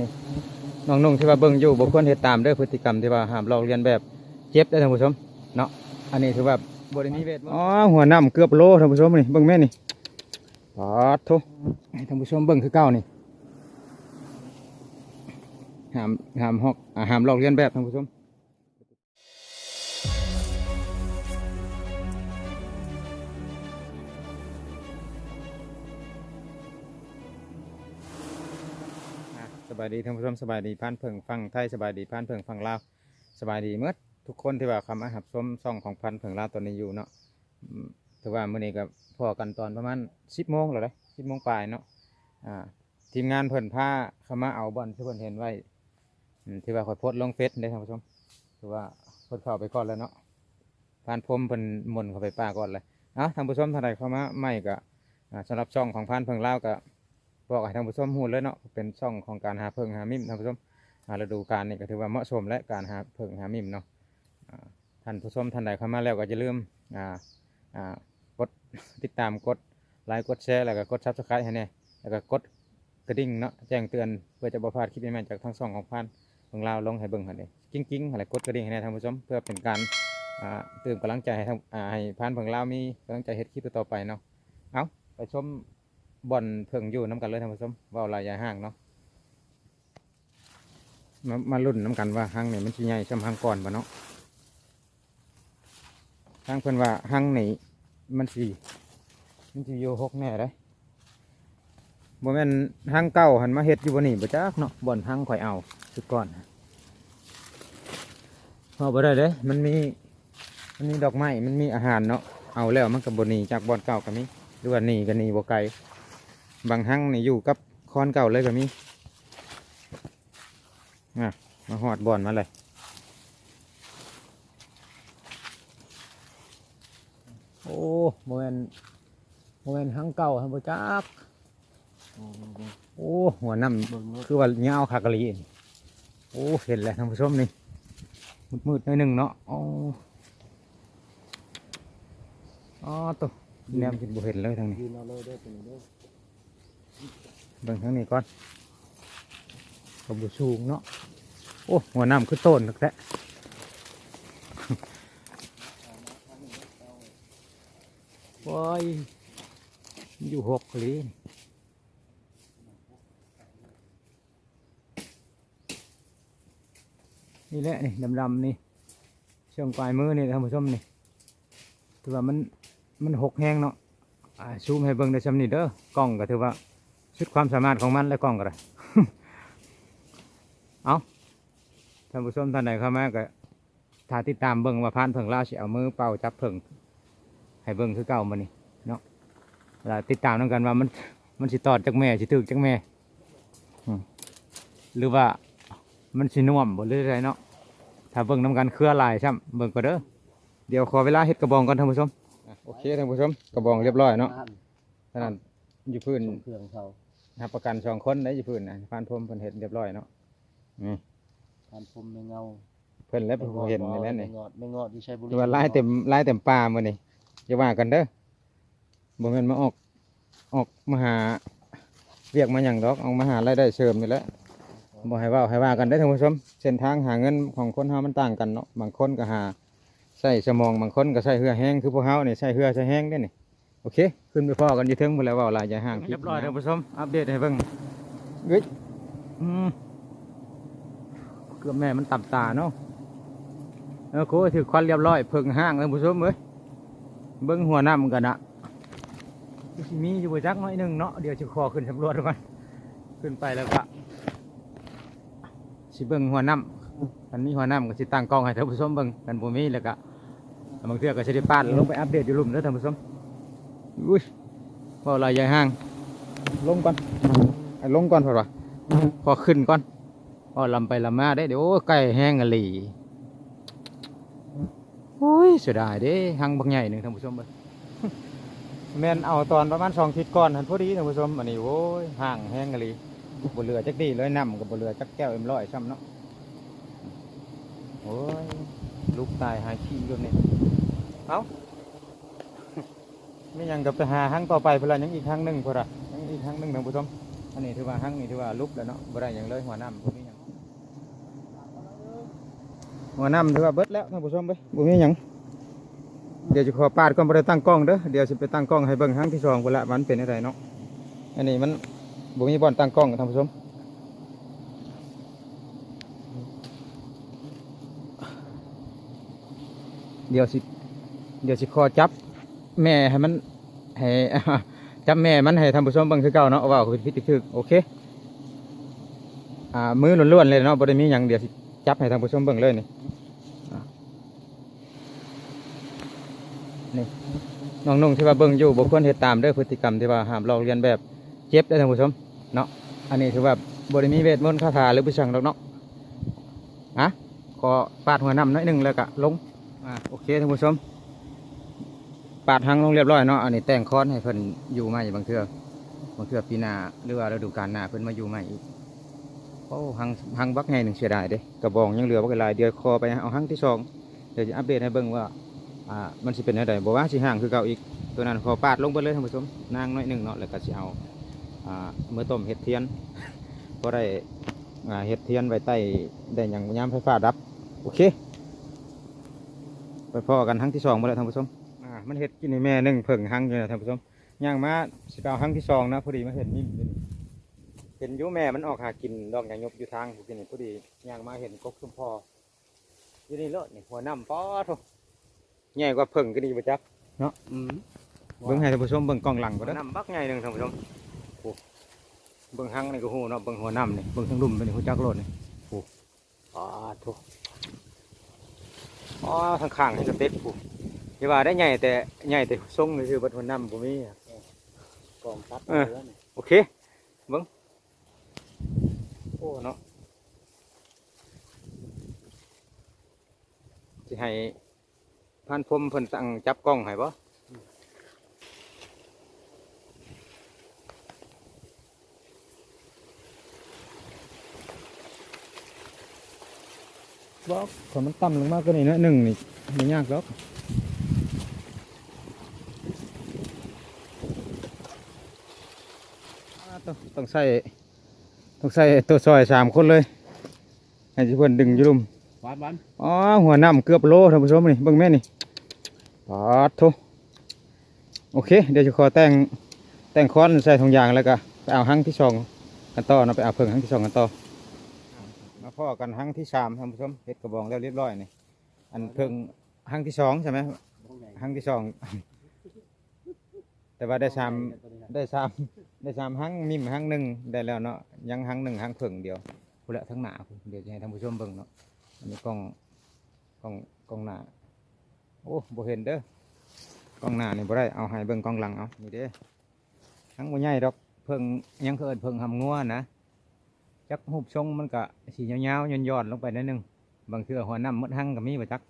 นี่น้องนุ่งที่ว่าเบิ่งอยู่บ่ควรเฮ็ดตามเด้อพฤติกรรมที่ว่าห้ามลอกเลียนแบบเจ็บได้อท่านผู้ชมเนาะอันนี้ถือว่าบ่ได้มีเวทอ๋อหัวน้ำเกือบโลท่านผู้ชมนี่เบิ่งแม่นี่ปาดโถให้ท่านผู้ชมเบิ่งคือเก่านี่ห้ามห้ามฮอกอ่าห้ามลอกเลียนแบบท่านผู้ชม บายดีท่านผู้ชมสบายดีพันเพิงฟังไทยสบายดีพันเพิงฟังลาวสบายดีเมื่อทุกคนที่ว่าคำอาหับชมซ่องของพันเพิงลาวตอนนี้อยู่เนาะถือว่ามื้อนี้ก็พอกันตอนประมาณสิบโมงแล้วเลยสิบโมงปลายเนาะอ่าทีมงานเพิ่นพาเข้ามาเอาบอลที่เพิ่นเห็นไว้อืมที่ว่าคอยโพสลงเฟซได้ท่านผู้ชมถือว่าเพิ่นเข้าไปก่อนแล้วเนาะพานพรมเพิ่นมนเข้าไปป้าก่อนเลยเอ้าท่านผู้ชมท่านใดเข้ามาใหม่ก็อ่าสำหรับช่องของพันเพิงลาวก็บ อกให้ท่านผู้ชมหูเลยเนาะเป็นช่องของการหาเพิ่งหามิมท่านผู้ชมอ่าฤดูกาลนี่ก็ถือว่าเหมาะสมและการหาเพิ่งหามิมเนาะท่านผู้ชมท่านใดเข้ามาแล้วก็จะลืมอ่าอ่ากดติดตามกดไลค์กดแชร์แล้วก็กดซับสไครต์ให้แน่แล้วก็กดกระดิ่งเนาะแจ้งเตือนเพื่อจะบ่พลาดคลิปใหม่ๆจากทั้งช่องของพันของเราวลงให้เบิ่งให้นี่กิ้งกิ้งอะไรกดกระดิ่งให้แน่ท่านผู้ชมเพื่อเป็นการอ่าเติมกำลังใจให้ทางอ่าให้พันของเราวมีกำลังใจเฮ็ดคลิปต่อไปเนาะเอาไปชม บ่อนเพิ่งอยู่น้ำกันเลยท่านผู้ชมว่าลายยาห้างเนาะมามารุ่นน้ำกันว่าห้างนี่มันสิใหญ่ช่ำห้างก่อนบ่เนาะห้างเพิ่นว่าห้างนี่มันสิมันสิอยู่หกแน่เลยบ่แม่นห้างเก่าหันมาเฮ็ดอยู่บ่นี่บ่จักเนาะบ่อนห้างข่อยเอาสุดก่อนเอาบ่ได้เด้มันมีมันมีดอกไม้มันมีอาหารเนาะเอาแล้วมันก็บ่หนีจากบ่อนเก่าก็มีหรือว่านี่ก็หนีบ่ไกล บางหั่งนี่อยู่กับคอนเก่าเลยก็มีอะมาหอดบ่อนมาเลยโอ้โมเมนโมเมนหั่งเก่าฮันบ่จักโอ้หัวน้ำคือว่าเงาวคากะรี่โอ้เห็นแล้วท่านผู้ชมนี่มืดๆหน่อยหนึ่งเนาะอ๋ออ๋อตัวแนมคิดบ่เห็นเลยทางนี้ เอาเลยได้ตัวนี้เด้อเบิ่งทางนี้ก่อนกระบุสูงเนาะ โอ้หัวน้ำคือต้นนักแท้โอ้ยอยู่หกเลยนี่แหละนี่ดำๆนี่ช่วงปลายมือนี่ท่านผู้ชมนี่ถือว่ามันมันหกแห้งเนาะซูมให้เบิ่งได้ชำนี่เด้อกล้องก็ถือว่า สุดความสามารถของมันและกล้องก็ได้เอาท่านผู้ชมท่านใดเข้ามาก็ถ้าติดตามเบิ่งว่าพานเพิ่งล่าสิเอามือเป่าจับเพิ่งให้เบิ่งคือเก่ามานี่เนาะเวลาติดตามน้กันว่ามันมันสิตอดจากแม่สิถึกจากแม่อืมหรือว่ามันสิน่วมบ่หรืออะไรเนาะถ้าเบิ่งน้กันเครือลายช่ำเบิ่งก็เด้อเดี๋ยวขอเวลาเฮ็ดกระบองก่อนท่านผู้ชมอะโอเคท่านผู้ชมกระบองเรียบร้อยเนาะอ่านท่านั้นอยู่พื้นส่งเครื่องเขา รับประกันสองคนได้อยู่พื้นนะพานพรมเพิ่นเห็นเรียบร้อยเนาะนี่ทานพรมในเงาเพิ่นแล้วเพิ่นเห็นในนั้นนี่ไม่งอดไม่งอดที่ใช้บุหหรีรือว่าลายเต็มลายเต็มป่ามื้อนี่อย่าว่ากันเด้อบ่แม่นมาออกออกมาหาเรียกมาหยังดอกเอามาหารายได้เสริมนี่แหละบ่ให้เว้าให้ว่ากันได้อท่านผู้ชมเส้นทางหาเงินของคนเฮามันต่างกันเนาะบางคนก็หาใช้สมองบางคนก็ใช้เหือแห้งคือพวกเฮานี่ใช้เหือใช้แห้งเด้อนี่ โอเค ขึ้นไปพ้อกันอยู่เทิงพุ่นแล้วเว้าหลายอย่าห่างเรียบร้อยท่านผู้ชมอัปเดตให้เบิ่งเอ้ยอืมเกือบแม่มันตับตาเนาะเออโค้ถือควันเรียบร้อยเพิ่งห้างเลยผู้ชมเอ้ยเบิ้งหัวน้ำกันนะสิมีอยู่บจักหน้อยหนึงเนาะเดี๋ยวจะขอขึ้นสำรวจก่อนขึ้นไปแล้วก็สิเบิ้งหัวน้ำกันมีหัวน้ำก็สิตั้งกล้องให้ท่านผู้ชมเบิ้งกันบ่มีแล้วก็บางเทื่อก็สิได้ปาดลงไปอัปเดตอยู่หลุมเด้อท่านผู้ชม อุ้ยว่าอะไรใหญ่ห้าง ลงก่อนไอ้ลงก่อนพอดว่าพอขึ้นก่อนพอลำไปลำมาได้เดี๋ยวโอ้ไก่แห้งอะหลีโอ้ยเสียดายเด้หังบางใหญ่หนึ่งท่านผู้ชมเอ้ยแม่นเอาตอนประมาณสองทิศก่อนหันพอดีท่านผู้ชมอันนี้โอ้ยห่างแห้งอะหลีบนเรือจักดีเลยน้ำกับบนเรือจักแก้วเอ็มร้อยซ้ำเนาะโอ้ยลูกตายหายขี้อยู่นี่ยเอา ไม่ยังกับไปหาหั่งต่อไปเพนละยังอีกครั้งหนึ่งเพนละยังอีกครั้งหนึ่งท่านผู้ชมอันนี้ถือว่าหั่งนี่ถือว่าลุกแล้วเนาะบ่ได้หยังเลยหัวน้ำบ่มีหยังหัวน้ำถือว่าเบิดแล้วท่านผู้ชมเว้ยบ่มีหยังเดี๋ยวจะขอปาดก่อนบ่ได้ตั้งกล้องเด้อเดี๋ยวสิไปตั้งกล้องให้เบิ่งหั่งที่สองพุ่นละมันเป็นอะไรเนาะอันนี้มันบ่มีบ่อนตั้งกล้องท่านผู้ชมเดี๋ยวสิเดี๋ยวสิขอจับ แม่ให้มันให้จับแม่มันให้ท่านผู้ชมเบิ่งคือเก่าเนาะว่าคือพิธีคือโอเคอ่ามือล้วนๆเลยเนาะบ่ได้มีหยังเดี๋ยวสิจับให้ท่านผู้ชมเบิ่งเลยนี่นี่น้องนุ่งที่ว่าเบิ่งอยู่บ่ควรเฮ็ดตามด้อพฤติกรรมที่ว่าห้ามลอกเลียนแบบเจ็บได้ท่านผู้ชมเนาะอันนี้ถือว่าบ่ได้มีเวทมนต์คาถาหรือบ่ชังดอกเนาะอะขอปาดหัวน้ำหน่อยหนึ่งแล้วก็ลงอ่าโอเคท่านผู้ชม ปาดหังลงเรียบร้อยเนาะอันนี้แต่งคอนให้เพิ่นอยู่ใหม่บางเทื่อบางเทื่อปีหน้าหรือว่าฤดูกาลหน้าเพิ่นมาอยู่ใหม่อีกโอ้หังหังบักไงหนึ่งเสียดายเด้กระบองยังเหลือบักหลายเดียวคอไปเอาหังที่สองเดี๋ยวจะอัปเดตให้เบิ่งว่าอ่ามันสิเป็นอะไรบอกว่าสิห่างคือเก่าอีกตัวนั้นขอปาดลงไปเลยท่านผู้ชมนางน้อยหนึ่งเนาะแล้วก็สิเอาอ่าเมื่อต้มเห็ดเทียนก็ได้อ่าเห็ดเทียนไว้ใต้ได้อย่างยามไฟฟ้าดับโอเคไปพ่อกันหังที่สองมาแล้วท่านผู้ชม มันเห็ดกินในแม่หนึ่งเพิ่งหังอยู่นะท่านผู้ชมย่างมาสิไปเอาหังที่สองนะพอดีมาเห็นนิ่มอยู่นี่เห็นอยูแม่มันออกหากินดอกอย่างยบอยู่ทางพวกนี้พอดีย่างมาเห็นกกชุมพออยู่นี่เลอะนี่หัวน้ำป๊อดโถใหญ่กว่าเพิ่งก็ดีประจักอืมเบิ่งให้ท่านผู้ชมเบิ่งกล้องหลังก็ได้น้ำบักใหญ่หนึ่งท่านผู้ชมโอ้เบิ่งหังนี่ก็หูเนาะเบิ่งหัวน้ำนี่เบิ่งทั้งลุ่มไปนี่หัวจักโลดนี่โอ้ป๊อดโถอ๋อข้างๆนี่ก็เต็ดผู้ อย่าว่าได้ใหญ่แต่ใหญ่แต่ทรงนี่คือบัดหัวน้ำบ่มีอะกองตัดเออแล้วนี่โอเคเบิ้งโอ้เนาะจะให้พันพรมเพิ่นสั่งจับกล้องให้บ่บอกขอมันต่ำลงมากกว่านี้นะหนึ่งนี่ไม่ยากหรอกอ่า ต้องต้องใส่ต้องใส่ตัวซอยสามคนเลยให้เพื่อนดึงอยู่ลุมหวานหวานอ๋อหัวน้ำเกือบโลท่านผู้ชมนี่เบิ่งแม่นี่ปาดโทโอเค เดี๋ยวจะขอแต่งแต่งค้อนใส่ถุงยางแล้วก็ไปเอาหั่งที่สองกันต่อเนาะไปเอาเพิ่งหั่งที่สองกันต่อมาพ่อกันหั่งที่สามท่านผู้ชมเฮ็ดกระบองแล้วเรียบร้อยนี่อันเพิ่งหั่งที่สองใช่ไหมพวกใหญ่หั่งที่สองแต่ว่าได้สามได้สาม ได้สามหั่งมิมหั่งหนึ่งได้แล้วเนาะยังหั่งหนึ่งหั่งเพิ่งเดียวพูดละทั้งหนาพู้นเดี๋ยวจะให้ท่านผู้ชมเบิ่งเนาะอันนี้กล้องกล้องกล้องหน้าโอ้บ่เห็นเด้อกล้องหน้านี่บ่ได้เอาให้เบิ่งกล้องหลังเอานี่เด้ทั้งบ่ใหญ่ดอกเพิ่งยังเอิ้นเพิ่งหำงัวนะจักรูปทรงมันก็สียาๆย่อนๆลงไปนิดนึงบางเทื่อหัวน้ำมดหั่งก็มีบ่จัก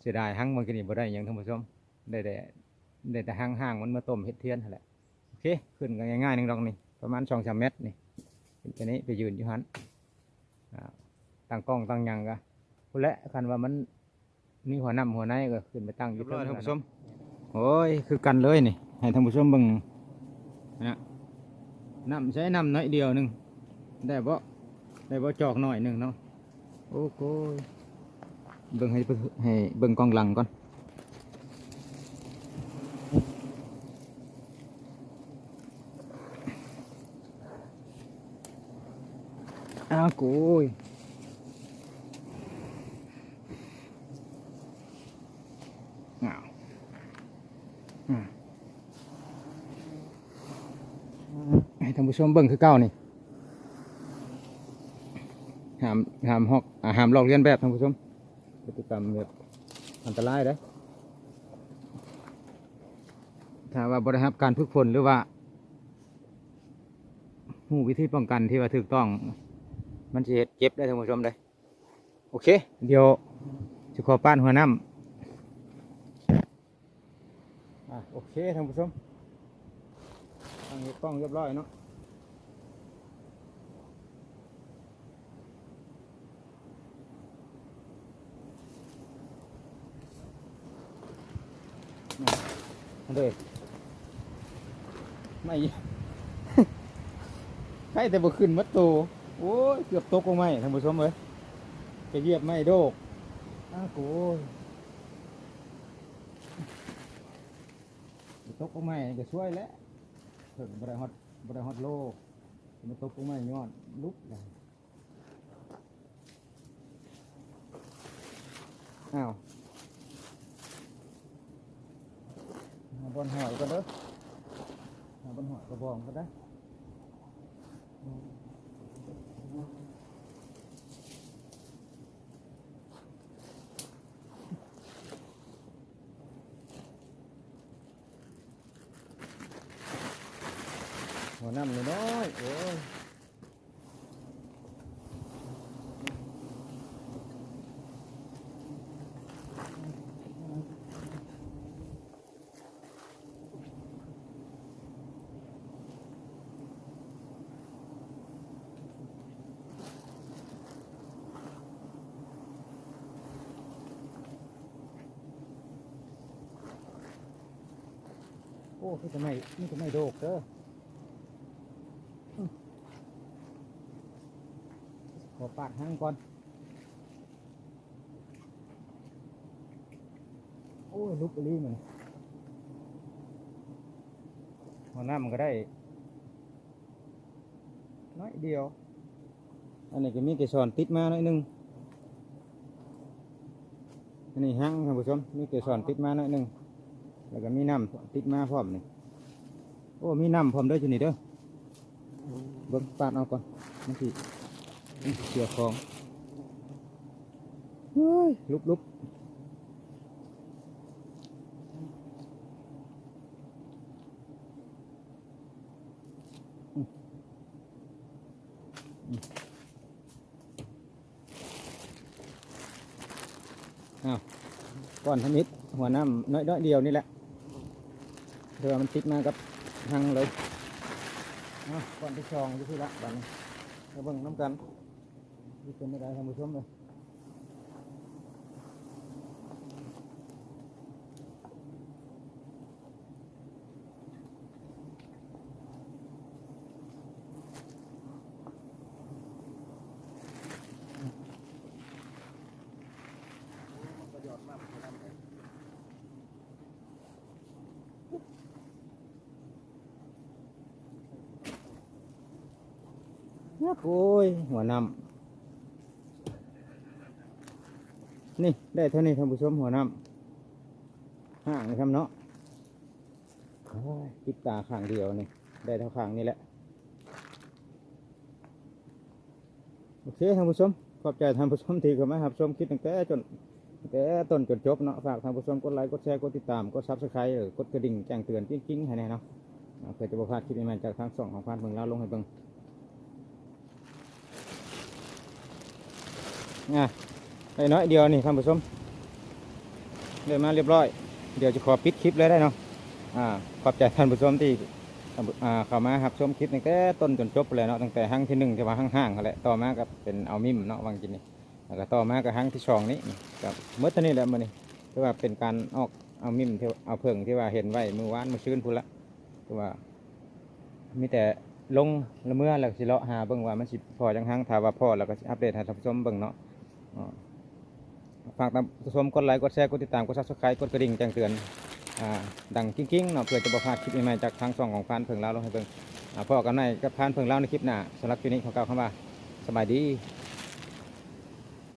เสียดายหั่งมันก็นี่บ่ได้หยังท่านผู้ชมได้แต่ได้แต่หั่งห่างๆมันมาต้มเฮ็ดเทียนนั่นแหละ เคขึ้นกันง่ายๆหนึงดอกนี่ประมาณ2-3เมตรนี่เป็นตัวนี้ไปยืนอยู่หันอ่าตั้งกล้องตั้งหยังกะพูดและคันว่ามันมีหัวน้ำหัวในก็ขึ้นไปตั้งอยู่เทิงท่านผู้ชมโอ้ยคือกันเลยนี่ให้ท่านผู้ชมเบิ่งนะน้ำใช้น้ำน้อยเดียวหนึงได้บ่ได้บ่จอกหน่อยหนึงเนาะโอ้โหเบิ่งให้เบิ่งให้เบิ่งกล้องหลังก่อนอ้าวโกูยอ้าวอืมให้ท่านผู้ชมเบิ่งคือเก้านี่หามหามฮอกหามลอกเลียนแบบท่านผู้ชมพฤติกรรมแบบอันตรายเด้ถ้าว่าบริหารการฝึกฝนหรือว่าหูวิธีป้องกันที่ว่าถูกต้อง มันจะเฮ็ดเจ็บได้ท่านผู้ชมได้อโอเค เดี๋ยวจะขอป้านหัวน้ำอะโอเคท่านผู้ชมตั้งกล้องเรียบร้อยเนาะนี่อันเดยไม่ ใครแต่บ่ขึ้นมัดโต โอ้ยเกือบตกลงไหมท่านผู้ชมเอ้ยจะเหยียบไม่โดกอ้าวโกูตกลงไหมก็ช่วยแล้วเพิ่งบริฮอดบริฮอดโลกมาตกลงไหมยอดลุกเลยอ้าวมาบนหอยก็เด้อมาบนหอยกระบองก็ได้ น้ำน้อยๆโอ้ยโอ้นี่จะไม่นี่จะไม่โดกเด้อ ขอปาดหางก่อน โอ้ยลุกไปรีมันหัวหน้ามันก็ได้ น้อยเดียว อันนี้ก็มีเกสรติดมาหน่อยหนึงอันนี้ห้างท่านผู้ชมมีเกสรติดมาหน่อยหนึงแล้วก็มีน้ำติดมาพร้อมนี่โอ้มีน้ำพร้อมด้วยจุนี่เด้อเบิ่งปาดเอาก่อนมันสิ เสียของเฮ้ยลุกลุกอืมอืมอ้าวก่อนทมิดหัวน้ำน้อยน้อยเดียวนี่แหละเรือมันติดมากับทางเลยอ้าวก่อนที่ชองที่ที่ละบัดนี้มาเบิ่งน้ำกัน นี่เป็นอะไรท่านผู้ชมเลยโอ้ยหัวน้ำ นี่ได้เท่านี้ท่านผู้ชมหัวน้ำห่างนะครับเนาะโอ้ยปิดตาข้างเดียวนี่ ได้เท่าข้างนี้แหละ โอเคท่านผู้ชม ขอบใจท่านผู้ชมที่เข้ามารับชมคลิปตั้งแต่จนตั้งแต่ต้นจนจบเนาะ ฝากท่านผู้ชมกดไลค์ กดแชร์ กดติดตาม กดซับสไครต์กดกระดิ่งแจ้งเตือนกิ้งๆให้แน่เนาะอ่าเพื่อจะบ่พลาดคลิปใหม่จากทางช่องของพานเมืองลาวลงให้เบิ่งอะ ไปน้อยเดียวนี่ท่านผู้ชมเดินมาเรียบร้อย เดี๋ยวจะขอปิดคลิปเลยได้เนาะอ่าขอบใจท่านผู้ชมที่ท่านผู้อ่าเข้ามารับชมคลิปตั้งแต่ต้นจนจบเลยเนาะตั้งแต่ห้างที่หนึ่งจะมาห้างห้างเขาแหละต่อมาก็เป็นเอามิมเนาะวางกินนี่แล้วก็ต่อมาก็ห้างที่สองนี้กับเมื่อท่านี้แหละมื่อนี้คือว่าเป็นการออกเอามิมที่เอาเพิ่งที่ว่าเห็นไว้เมื่อวานมือชื่นพุ่นละคือว่ามีแต่ลงละเมื่อแล้วก็สิเลาะหาเบิ่งว่ามันสิพอจังหังถาว่าพอแล้วก็อัปเดตให้ท่านผู้ชมเบิ่งเนาะอ๋อ ฝากตามชมกดไลค์กดแชร์กดติดตามกดซับสไครต์กดกระดิ่งแจ้งเตือนดังกิ้งๆเนาะเพื่อจะประพาดคลิปใหม่ๆจากทางช่องของพานเพิ่งลาลงให้เพิ่งอ่าพอกันในกับพานเพิ่งลาในคลิปหน้าสำหรับคลิปนี้ขอกล่าวคำว่าสบายดี